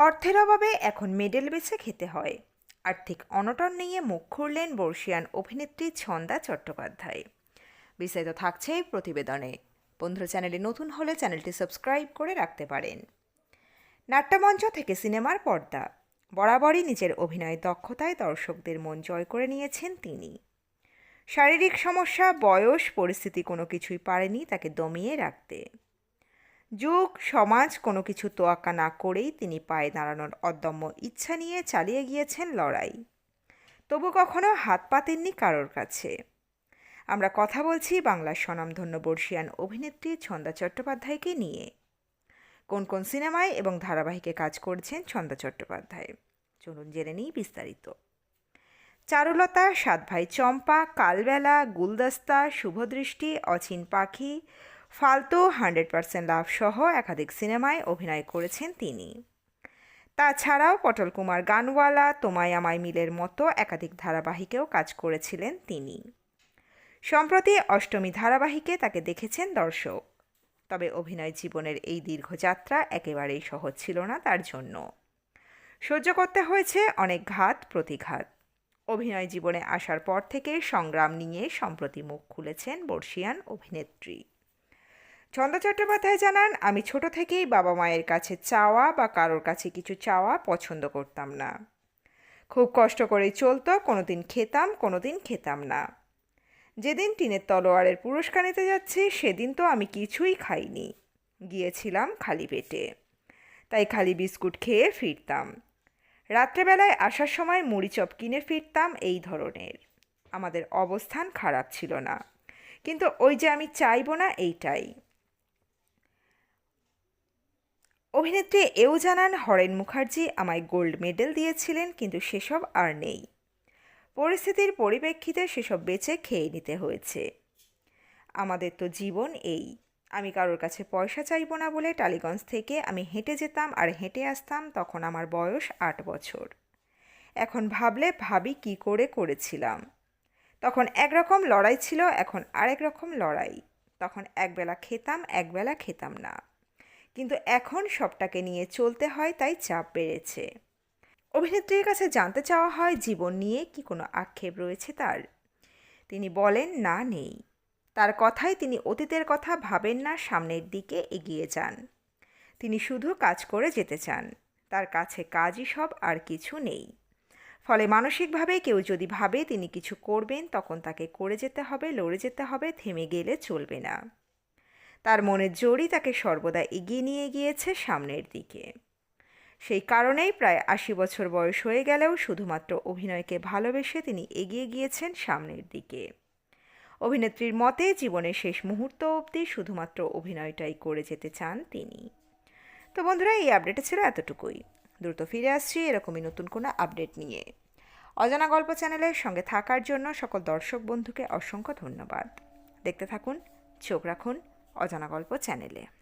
অর্থের অভাবে এখন মেডেল বেছে খেতে হয়। আর্থিক অনটন নিয়ে মুখ খুললেন বর্ষিয়ান অভিনেত্রী ছন্দা চট্টোপাধ্যায়। বিস্তারিত থাকছে প্রতিবেদনে। বন্ধুরা, চ্যানেলে নতুন হলে চ্যানেলটি সাবস্ক্রাইব করে রাখতে পারেন। নাট্যমঞ্চ থেকে সিনেমার পর্দা। বরাবরই নিজের অভিনয় দক্ষতায় দর্শকদের মন জয় করে নিয়েছেন তিনি। শারীরিক সমস্যা, বয়স, পরিস্থিতি কোনো কিছুই পারেনি তাকে দমিয়ে রাখতে। যুগ, সমাজ কোনো কিছু তোয়াক্কা না করেই তিনি পায়ে দাঁড়ানোর অদম্য ইচ্ছা নিয়ে চালিয়ে গিয়েছেন লড়াই। তবু কখনো হাত পাতেননি কারোর কাছে। আমরা কথা বলছি বাংলার স্বনামধন্য বর্ষিয়ান অভিনেত্রী ছন্দা চট্টোপাধ্যায়কে নিয়ে। কোন কোন সিনেমায় এবং ধারাবাহিকে কাজ করছেন ছন্দা চট্টোপাধ্যায়? চলুন জেনে নিই বিস্তারিত। চারুলতা, সাত ভাই চম্পা, কালবেলা, গুলদস্তা, শুভদৃষ্টি, অচিন পাখি ফালতু হান্ড্রেড পার্সেন্ট লাভ সহ একাধিক সিনেমায় অভিনয় করেছেন তিনি। তাছাড়াও পটল কুমার গানওয়ালা, তোমায় আমায় মিলের মতো একাধিক ধারাবাহিকেও কাজ করেছিলেন তিনি। সম্প্রতি অষ্টমী ধারাবাহিকে তাকে দেখেছেন দর্শক। তবে অভিনয় জীবনের এই দীর্ঘ যাত্রা একেবারেই সহজ ছিল না তার জন্য। সহ্য করতে হয়েছে অনেক ঘাত, প্রতিঘাত। অভিনয় জীবনে আসার পর থেকে সংগ্রাম নিয়ে সম্প্রতি মুখ খুলেছেন বর্ষিয়ান অভিনেত্রী। ছন্দা চট্টোপাধ্যায় জানান, আমি ছোট থেকেই বাবা মায়ের কাছে চাওয়া বা কারোর কাছে কিছু চাওয়া পছন্দ করতাম না। খুব কষ্ট করেই চলতো কোনো দিন খেতাম, কোনোদিন খেতাম না। যেদিন টিনের তলোয়ারের পুরস্কার নিতে যাচ্ছি, সেদিন তো আমি কিছুই খাইনি। গিয়েছিলাম খালি পেটে। তাই খালি বিস্কুট খেয়ে ফিরতাম। রাত্রেবেলায় আসার সময় মুড়িচপ কিনে ফিরতাম, এই ধরনের। আমাদের অবস্থান খারাপ ছিল না। কিন্তু ওই যে আমি চাইব না, এইটাই। অভিনেত্রী এও জানান হরেন মুখার্জি আমায় গোল্ড মেডেল দিয়েছিলেন, কিন্তু সেসব আর নেই। পরিস্থিতির পরিপ্রেক্ষিতে সেসব বেচে খেয়ে নিতে হয়েছে। আমাদের তো জীবন এই। আমি কারোর কাছে পয়সা চাইব না বলে টালিগঞ্জ থেকে আমি হেঁটে যেতাম আর হেঁটে আসতাম তখন আমার বয়স আট বছর। এখন ভাবলে ভাবি কি করে করেছিলাম। তখন একরকম লড়াই ছিল, এখন আরেক রকম লড়াই। তখন একবেলা খেতাম একবেলা খেতাম না। কিন্তু এখন সবটাকে নিয়ে চলতে হয়, তাই চাপ বেড়েছে। অভিনেত্রীর কাছে জানতে চাওয়া হয়, জীবন নিয়ে কি কোনো আক্ষেপ রয়েছে তার? তিনি বলেন, না, নেই। তার কথায় তিনি অতীতের কথা ভাবেন না, সামনের দিকে এগিয়ে যান। তিনি শুধু কাজ করে যেতে চান। তার কাছে কাজই সব, আর কিছু নেই। ফলে মানসিকভাবে কেউ যদি ভাবে তিনি কিছু করবেন, তখন তাকে করে যেতে হবে, লড়ে যেতে হবে, থেমে গেলে চলবে না। তার মনের জোরই তাকে সর্বদা এগিয়ে নিয়ে গিয়েছে সামনের দিকে। সেই কারণেই প্রায় আশি বছর বয়স হয়ে গেলেও শুধুমাত্র অভিনয়কে ভালোবেসে তিনি এগিয়ে গিয়েছেন সামনের দিকে। অভিনেত্রীর মতে জীবনের শেষ মুহূর্ত অবধি শুধুমাত্র অভিনয়টাই করে যেতে চান তিনি। তো বন্ধুরা, এই আপডেটে ছিল এতটুকুই। দ্রুত ফিরে আসছি এরকমই নতুন কোনো আপডেট নিয়ে। অজানা গল্প চ্যানেলের সঙ্গে থাকার জন্য সকল দর্শক বন্ধুকে অসংখ্য ধন্যবাদ। দেখতে থাকুন, চোখ রাখুন অজানা গল্প চ্যানেলে।